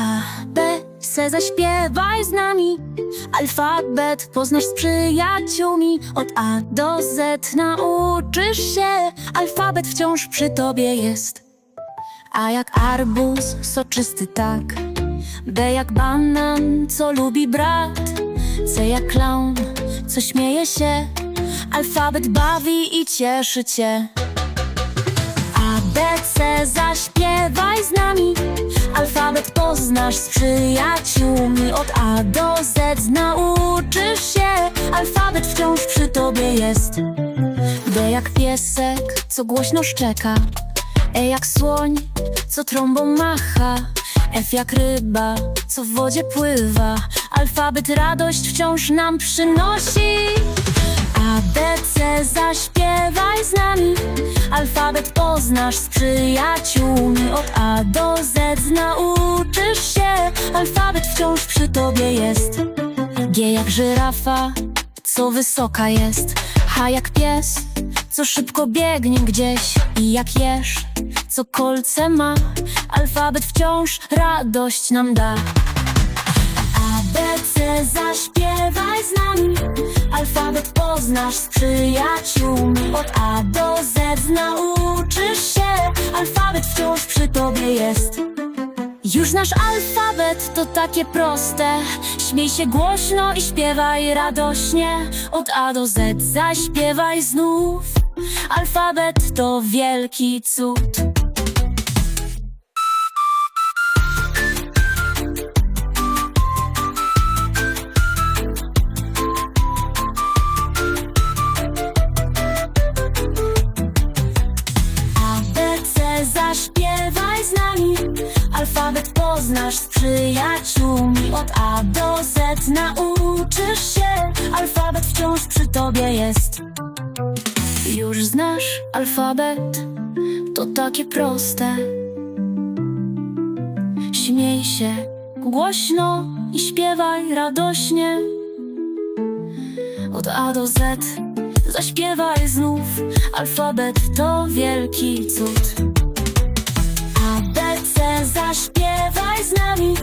A, B, C zaśpiewaj z nami. Alfabet poznasz z przyjaciółmi. Od A do Z nauczysz się. Alfabet wciąż przy tobie jest. A jak arbuz, soczysty tak. B jak banan, co lubi brat. C jak klaun, co śmieje się. Alfabet bawi i cieszy cię A, B, C zaśpiewaj z nami. Alfabet poznasz z przyjaciółmi. Od A do Z nauczysz się. Alfabet wciąż przy tobie jest. D jak piesek, co głośno szczeka. E jak słoń, co trąbą macha. F jak ryba, co w wodzie pływa. Alfabet radość wciąż nam przynosi. A, B, C zaśpiewaj z nami Alfabet poznasz z przyjaciółmi Od A do Z. Nauczysz się Alfabet wciąż przy tobie jest. G jak żyrafa, co wysoka jest. H jak pies, co szybko biegnie gdzieś. I jak jeż, co kolce ma. Alfabet wciąż radość nam da Zaśpiewaj z nami. Alfabet poznasz z przyjaciółmi. Od A do Z nauczysz się. Alfabet wciąż przy tobie jest. Już nasz alfabet to takie proste. Śmiej się głośno i śpiewaj radośnie. Od A do Z zaśpiewaj znów. Alfabet to wielki cud poznasz z przyjaciółmi Od A do Z. Nauczysz się Alfabet wciąż przy tobie jest. Już znasz alfabet? To takie proste. Śmiej się głośno i śpiewaj radośnie. Od A do Z zaśpiewaj znów. Alfabet to wielki cud zaśpiewaj z nami.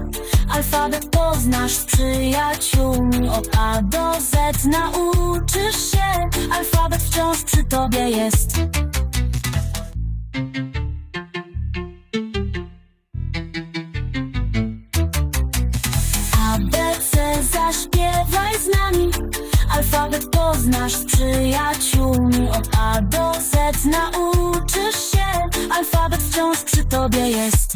Alfabet poznasz z przyjaciółmi Od A do Z nauczysz się. Alfabet wciąż przy tobie jest. A, B, C zaśpiewaj z nami. Alfabet poznasz z przyjaciółmi Od A do Z nauczysz się. Alfabet wciąż przy tobie jest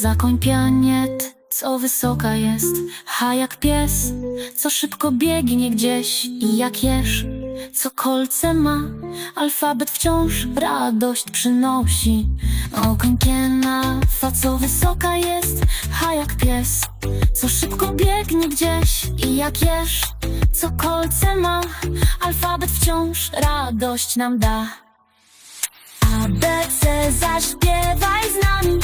Zakoń pianiet, co wysoka jest. H jak pies, co szybko biegnie gdzieś I jak jeż, co kolce ma Alfabet wciąż radość przynosi. Okoń piena, fa co wysoka jest. H jak pies, co szybko biegnie gdzieś I jak jeż, co kolce ma Alfabet wciąż radość nam da. A, B, C zaśpiewaj z nami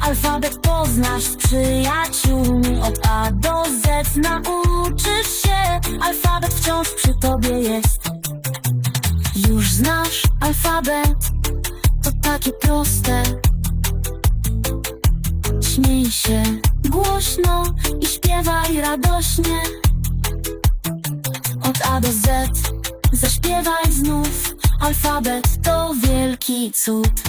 Alfabet poznasz z przyjaciółmi Od A do Z. Nauczysz się Alfabet wciąż przy tobie jest. Już znasz alfabet To takie proste. Śmiej się głośno i śpiewaj radośnie. Od A do Z zaśpiewaj znów. Alfabet to wielki cud